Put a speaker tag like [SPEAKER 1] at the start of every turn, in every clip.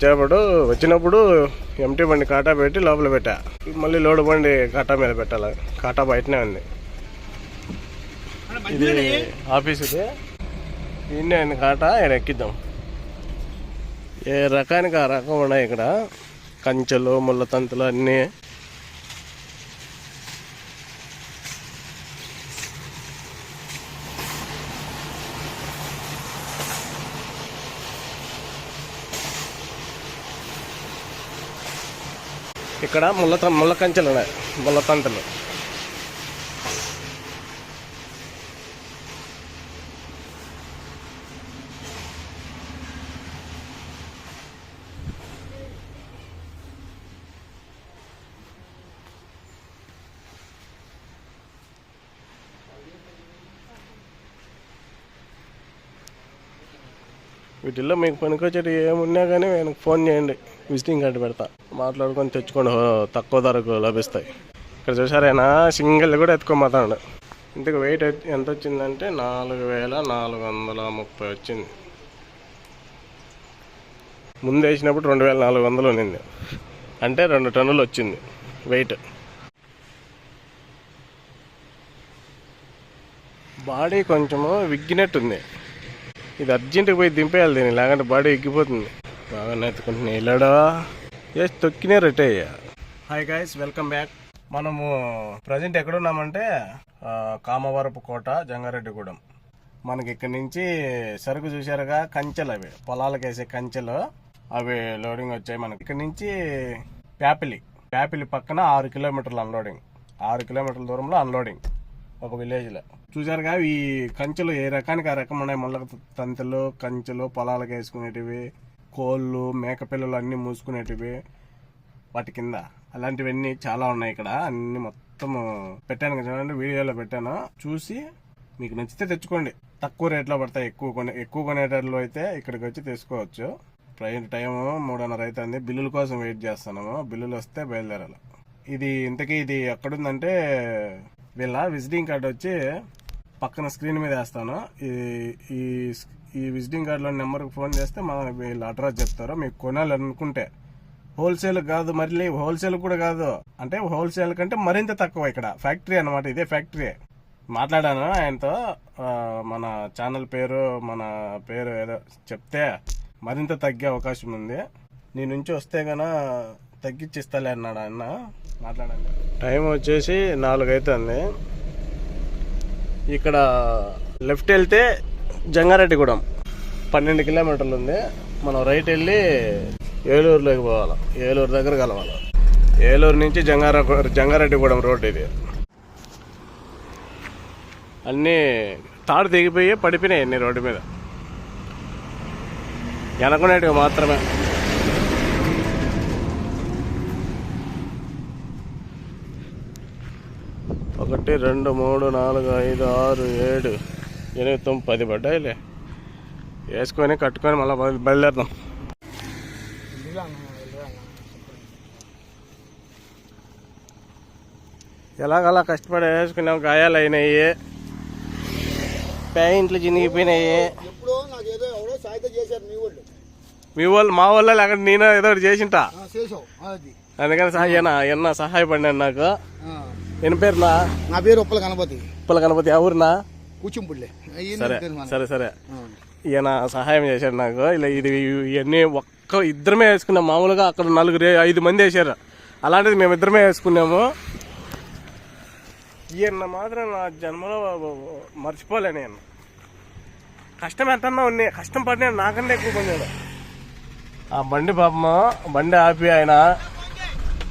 [SPEAKER 1] వచ్చేప్పుడు వచ్చినప్పుడు ఎంటీ బండి కాటా పెట్టి లోపల పెట్టా. మళ్ళీ లోడు బండి కాటా మీద పెట్టాలి? కాటా బయటనే ఉంది. ఇది ఆఫీస్ ఇది. ఇన్నే ఉంది కాటా ఇక్కడ ఎక్కిద్దాం. ఏ రకానికి ఆ రకం ఉన్నాయి ఇక్కడ? కంచెలు ముళ్ళ తంతులు అన్నీ. ఇక్కడ ముళ్ళ ముళ్ళ కంచెలు ఉన్నాయి. ముళ్ళ తంతలు. వీటిల్లో మీకు పనికొచ్చేటి ఏమున్నా కానీ నేను ఫోన్ చేయండి. విజిటింగ్ కార్డు పెడతా. మాట్లాడుకొని తెచ్చుకోండి. తక్కువ ధరకు లభిస్తాయి. ఇక్కడ చూసారైనా సింగిల్ కూడా ఎత్తుకోమతాడు ఇంతకు వెయిట్ ఎంత వచ్చిందంటే నాలుగు వేల నాలుగు వందల ముప్పై వచ్చింది. ముందు వేసినప్పుడు రెండు వేల నాలుగు వందలు ఉన్నింది. అంటే రెండు టన్నులు వచ్చింది వెయిట్ బాడీ కొంచెము విగ్గినట్టుంది. ఇది అర్జెంటుగా పోయి దింపేయాలి దీన్ని లేకుంటే బాడీ ఎక్కిపోతుంది బాగా నెత్తుకుంటున్నా వెళ్ళాడా ఎస్ తొక్కినే రిట్ అయ్యా. హాయ్ గాయస్ వెల్కమ్ బ్యాక్ మనము ప్రజెంట్ ఎక్కడున్నామంటే కామవరపు కోట జంగారెడ్డిగూడెం. మనకి ఇక్కడ నుంచి సరుకు చూసారుగా కంచెలు అవి. పొలాలకు వేసే కంచెలు అవి లోడింగ్ వచ్చాయి మనకి. ఇక్కడ నుంచి ప్యాపిలి ప్యాపిలి పక్కన ఆరు కిలోమీటర్లు అన్లోడింగ్ ఆరు కిలోమీటర్ల దూరంలో అన్లోడింగ్ ఒక విలేజ్లో చూసారుగా ఈ కంచెలు ఏ రకానికి ఆ రకం ఉన్నాయి? మళ్ళీ తంతెలు కంచెలు పొలాలకు వేసుకునేటివి కోళ్ళు మేకపిల్లలు అన్నీ మూసుకునేటివి వాటి కింద. అలాంటివన్నీ చాలా ఉన్నాయి ఇక్కడ. అన్ని మొత్తం పెట్టాను కదా చూడండి వీడియోలో పెట్టాను. చూసి మీకు నచ్చితే తెచ్చుకోండి. తక్కువ రేట్లో పడతాయి. ఎక్కువ కొనే ఎక్కువ కొనేటట్లు అయితే ఇక్కడికి వచ్చి తీసుకోవచ్చు. ప్రజెంట్ టైం మూడున్నర అవుతుంది బిల్లుల కోసం వెయిట్ చేస్తున్నాము. బిల్లులు వస్తే బయలుదేరాలి. ఇది ఇంతకీ ఇది ఎక్కడుందంటే వీళ్ళ విజిటింగ్ కార్డు వచ్చి పక్కన స్క్రీన్ మీద వేస్తాను. ఈ ఈ ఈ విజిటింగ్ కార్డులో నెంబర్కి ఫోన్ చేస్తే మన వీళ్ళు అడ్రస్ చెప్తారు. మీకు కొనాలనుకుంటే. హోల్సేల్ కాదు మళ్ళీ హోల్సేల్ కూడా కాదు. అంటే హోల్సేల్ కంటే మరింత తక్కువ ఇక్కడ. ఫ్యాక్టరీ అన్నమాట ఇదే ఫ్యాక్టరీ మాట్లాడాను ఆయనతో. మన ఛానల్ పేరు మన పేరు ఏదో చెప్తే మరింత తగ్గే అవకాశం ఉంది. నీ నుంచి వస్తే గన తగ్గించిస్తాలే అన్నాడు అన్న? మాట్లాడండి. టైం వచ్చేసి నాలుగు అవుతుంది ఇక్కడ లెఫ్ట్ వెళ్తే జంగారెడ్డిగూడెం. పన్నెండు కిలోమీటర్లు ఉంది మనం రైట్ వెళ్ళి ఏలూరులోకి పోవాలి. ఏలూరు దగ్గర కలవాలి. ఏలూరు నుంచి జంగార జంగారెడ్డిగూడెం రోడ్ ఇది. అన్నీ తాడు తెగిపోయి పడిపోయినాయి అన్ని రోడ్డు మీద. వెనకునేటివి మాత్రమే. ఒకటి రెండు మూడు నాలుగు ఐదు ఆరు ఏడు ఎనిమిది తొమ్మిది పది పడ్డాయిలే. వేసుకొని కట్టుకొని మళ్ళీ బయలు- బయలుదేరుదాం. ఎలాగలా కష్టపడి వేసుకున్నాం గాయాలు అయినాయి ప్యాంట్లు చినిగిపోయినాయి.
[SPEAKER 2] మీ వాళ్ళు.
[SPEAKER 1] మీ వాళ్ళు లేకపోతే నేను ఏదో ఒకటి చేసింటా. అందుకని సహాయన ఎన్న సహాయపడినాడు నాకు.
[SPEAKER 2] ఆ.
[SPEAKER 1] ఎన్ని పేరునా?
[SPEAKER 2] నా పేరు ఉప్పల గణపతి.
[SPEAKER 1] ఉప్పల గణపతి ఎవరునా
[SPEAKER 2] కూచింపుళ్ళే. ఈయన
[SPEAKER 1] సరే. సరే. సరే. ఈయన సహాయం చేశాడు నాకు. ఇలా ఇది ఇవన్నీ ఒక్క ఇద్దరమే వేసుకున్నాం. మామూలుగా అక్కడ నలుగురు ఐదు మంది వేశారు. అలాంటిది మేము ఇద్దరమే వేసుకున్నాము. ఈయన మాత్రం నా జన్మలో మర్చిపోలే నేను. కష్టం ఎంతన్నా ఉన్నాయి కష్టం పడినా నాకన్నా ఎక్కువ పొందాడు ఆ బండి పాపము బండి ఆపి ఆయన.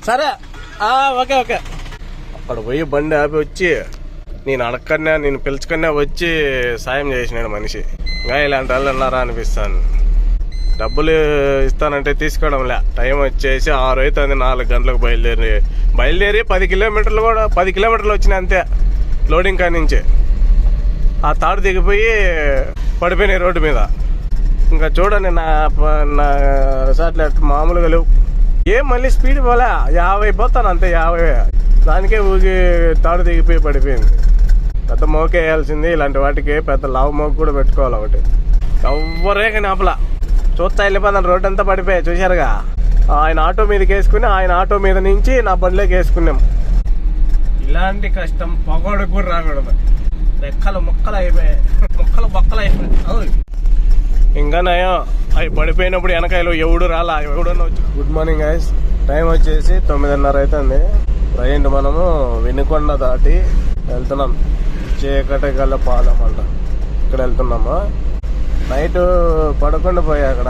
[SPEAKER 1] సరే. ఆ, ఓకే ఓకే. అక్కడ పోయి బండి ఆపి వచ్చి నేను అడగకన్నా నేను పిలుచుకన్నా వచ్చి సాయం చేసినాడు మనిషి. ఇంకా ఇలాంటి వాళ్ళు ఉన్నారా అనిపిస్తాను డబ్బులు ఇస్తానంటే తీసుకోవడంలే టైం వచ్చేసి ఆరు అవుతుంది నాలుగు గంటలకు బయలుదేరి. బయలుదేరి పది కిలోమీటర్లు కూడా పది కిలోమీటర్లు వచ్చినాయి అంతే లోడింగ్ కాడి నుంచి. ఆ తాడు దిగిపోయి పడిపోయినాయి రోడ్డు మీద. ఇంకా చూడండి నా నా సార్ మామూలుగా లేవు. ఏం మళ్ళీ స్పీడ్ పోలే. యాభై పోతాను అంతే యాభై. దానికే ఊగి తాడు దిగిపోయి పడిపోయింది. పెద్ద మోక వేయాల్సింది ఇలాంటి వాటికి పెద్ద లావు మోక కూడా పెట్టుకోవాలి ఒకటి. ఎవ్వరే కానీ ఆపలా. చూస్తా వెళ్ళిపోతాను రోడ్ అంతా పడిపోయాయి చూశారుగా? ఆయన ఆటో మీదకి వేసుకుని ఆయన ఆటో మీద నుంచి నా బండిలోకి వేసుకున్నాం. ఇలాంటి కష్టం పొగడు కూడా రాకూడదు. రెక్కలు ముక్కలు అయిపోయాయి. ముక్కలు బొక్కలు అయిపోయాయి. ఇంకా నయం. అవి పడిపోయినప్పుడు వెనకాయలు ఎవడు రాలా? ఎవడన్నా వచ్చి గుడ్ మార్నింగ్ గైస్ టైం వచ్చేసి తొమ్మిదిన్నర అవుతుంది. ప్రజెంట్ మనము వినుకొండ దాటి వెళ్తున్నాం. చీకటి గల్ల పాలెం అంట. ఇక్కడ వెళ్తున్నాము. నైట్ పడుకుండా పోయి అక్కడ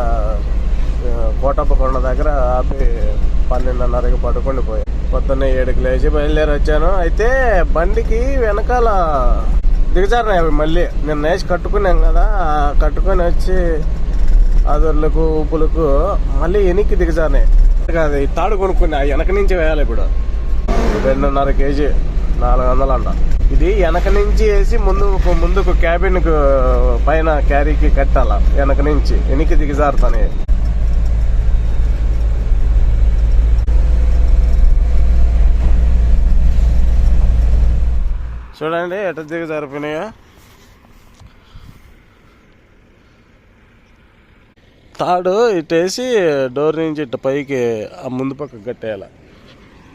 [SPEAKER 1] ఆ, కోటప్ప కొండ దగ్గర ఆపి పన్నెండున్నరకి పడుకుండా పోయి. పొద్దున్నే ఏడుకి లేచి బయలుదేరి వచ్చాను. అయితే బండికి వెనకాల దిగజారినాయి అవి మళ్ళీ. నిన్న వేసి కట్టుకున్నాం కదా కట్టుకొని వచ్చి అదుర్లకు ఉప్పులకు మళ్ళీ వెనక్కి దిగజారినాయి. కాదు ఈ తాడు కొనుక్కున్నా వెనక నుంచి వేయాలి ఇప్పుడు. రెండున్నర కేజీ నాలుగు వందలు అంట ఇది వెనక నుంచి వేసి ముందు ముందుకు క్యాబిన్కు పైన క్యారీకి కట్టాల వెనక నుంచి. వెనక్కి దిగజారుతానే. చూడండి ఎట దిగజారిపోయినాయో. తాడు ఇటేసి డోర్ నుంచి ఇటు పైకి ఆ ముందు పక్క కట్టేయాలి.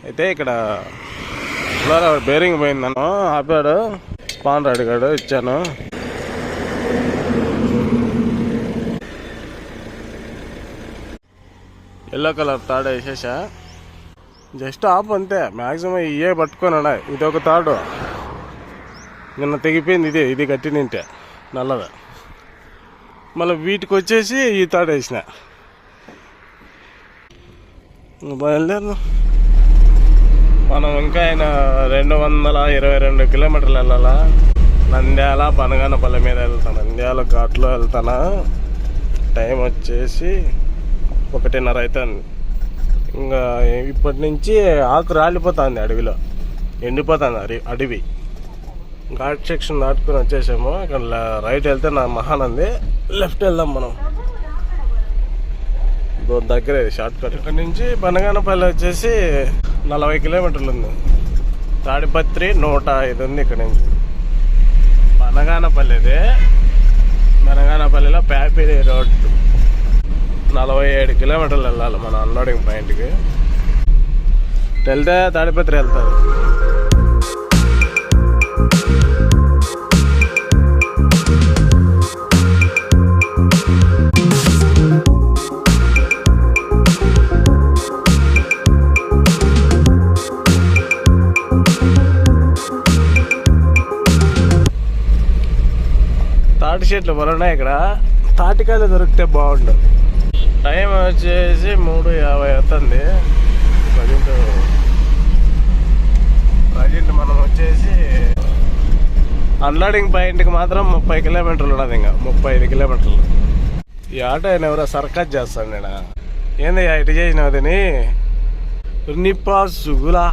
[SPEAKER 1] అయితే ఇక్కడ బేరింగ్ బేరింగ్ నన్ను ఆపాడు. స్పాన్ అడిగాడు ఇచ్చాను. ఎల్లో కలర్ తాడు వేసేసా. జస్ట్ ఆఫ్ అంతే. మ్యాక్సిమం ఇవే పట్టుకొని ఉన్నాయి ఇది ఒక తాడు. నిన్న తెగిపోయింది ఇది. ఇది కట్టి నింటే. నల్లది. మళ్ళీ వీటికి వచ్చేసి ఈ తాడు వేసిన. బయలుదేరు. మనం ఇంకా ఆయన రెండు వందల ఇరవై రెండు కిలోమీటర్లు వెళ్ళాలా? నంద్యాల పనగానపల్లి మీద వెళ్తాను నంద్యాల ఘాట్లో వెళ్తానా? టైం వచ్చేసి ఒకటిన్నర అవుతుంది ఇంకా ఇప్పటి నుంచి ఆకు రాలిపోతుంది అడవిలో. ఎండిపోతుంది అరి అడవి. ఘాట్ సెక్షన్ దాటుకుని వచ్చేసాము. ఇక్కడ రైట్ వెళ్తే నా మహానంది లెఫ్ట్ వెళ్దాం మనం. దగ్గరే షార్ట్ కట్ ఇక్కడ నుంచి బనగానపల్లి వచ్చేసి నలభై కిలోమీటర్లు ఉంది. తాడిపత్రి నూట ఐదు ఉంది ఇక్కడ నుంచి. బనగానపల్లిదే బనగానపల్లిలో ప్యాపిరి రోడ్. నలభై ఏడు కిలోమీటర్లు వెళ్ళాలి మన అన్లోడింగ్ పాయింట్కి వెళ్తే తాడిపత్రి వెళ్తారు ఇట్లా వలన ఇక్కడ? తాటికాయలు దొరికితే బాగుండు. టైం వచ్చేసి మూడు యాభై అవుతుంది. ప్రజెంట్ ప్రజెంట్ మనం వచ్చేసి అన్లోడింగ్ పాయింట్కి మాత్రం ముప్పై కిలోమీటర్లు ఉన్నది ఇంకా. ముప్పై ఐదు కిలోమీటర్లు. ఈ ఆటో ఆయన ఎవరో సర్కస్ చేస్తాను నేను? ఏంది ఇటు చేసినావు అదని నిప్పా సుగులా.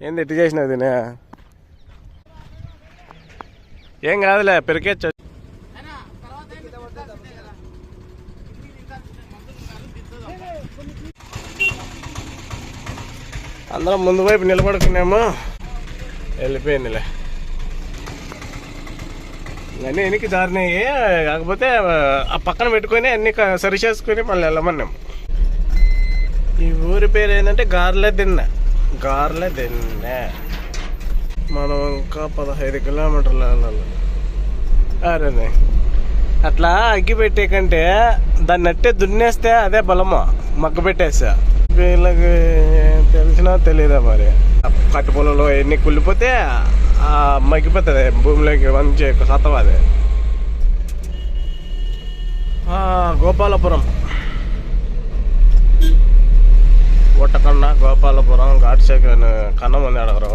[SPEAKER 1] ఏంది ఎట్టి చేసినది దీని ఏం కాదులే పెరికేచ్చు అందరం ముందు వైపు నిలబడుకున్నాము? వెళ్ళిపోయిందిలే. అన్నీ వెనక్కి జారినాయి కాకపోతే ఆ పక్కన పెట్టుకొని అన్ని సరి చేసుకొని మళ్ళీ వెళ్ళమన్నాము ఈ ఊరి పేరు ఏంటంటే గార్లే తిన్నా. గార్లే దెన్నే. మనం ఇంకా పదహైదు కిలోమీటర్లు వెళ్ళాలి. అరే అట్లా అగ్గి పెట్టే కంటే దాన్ని అట్టే దున్నేస్తే అదే బలమా? మగ్గ పెట్టేసా. వీళ్ళకి తెలిసినా తెలియదా మరి? కట్టు పొలంలో ఎన్ని కుళ్ళిపోతే మగ్గిపోతుంది భూమిలోకి మంచి సత్వం అది. గోపాలపురం. ఒట్టకొండ గోపాలపురం ఘాట్సేక కన్నం ఉంది అడగరు.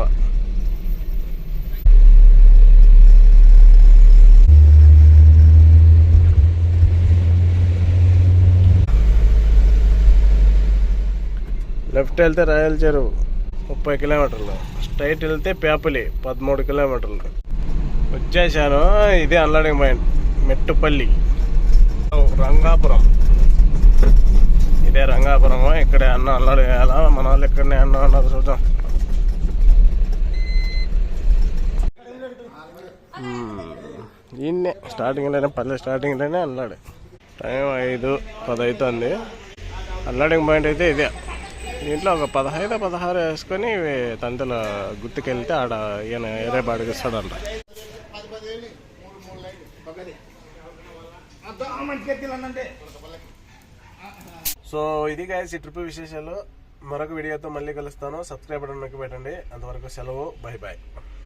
[SPEAKER 1] లెఫ్ట్ వెళ్తే రాయల చెరువు ముప్పై కిలోమీటర్లు. స్ట్రైట్ వెళ్తే పేపలి పదమూడు కిలోమీటర్లు. వచ్చేసాను ఇదే అన్లాడింగ్ పాయింట్ మెట్టుపల్లి. రంగాపురం. ఇటే రంగాపురము. ఇక్కడే అన్న అల్లాడు వేయాలా మన వాళ్ళు ఇక్కడనే అన్న అన్నారు చూద్దాం. ఈయన్నే స్టార్టింగ్లోనే పల్లె స్టార్టింగ్లోనే అల్లాడు. టైం ఐదు పదవుతుంది అల్లాడింగ్ పాయింట్ అయితే ఇదే. దీంట్లో ఒక పదహైదు పదహారు వేసుకొని ఇవి తంతుల గుర్తుకెళ్తే ఆడ ఈయన ఏరే బాడికి అంట అంటే సో ఇది గాయస్ ఈ ట్రిప్ విశేషాలు. మరొక వీడియోతో మళ్ళీ కలుస్తాను. సబ్స్క్రైబ్ బటన్ నొక్కి పెట్టండి. అంతవరకు సెలవు. Bye bye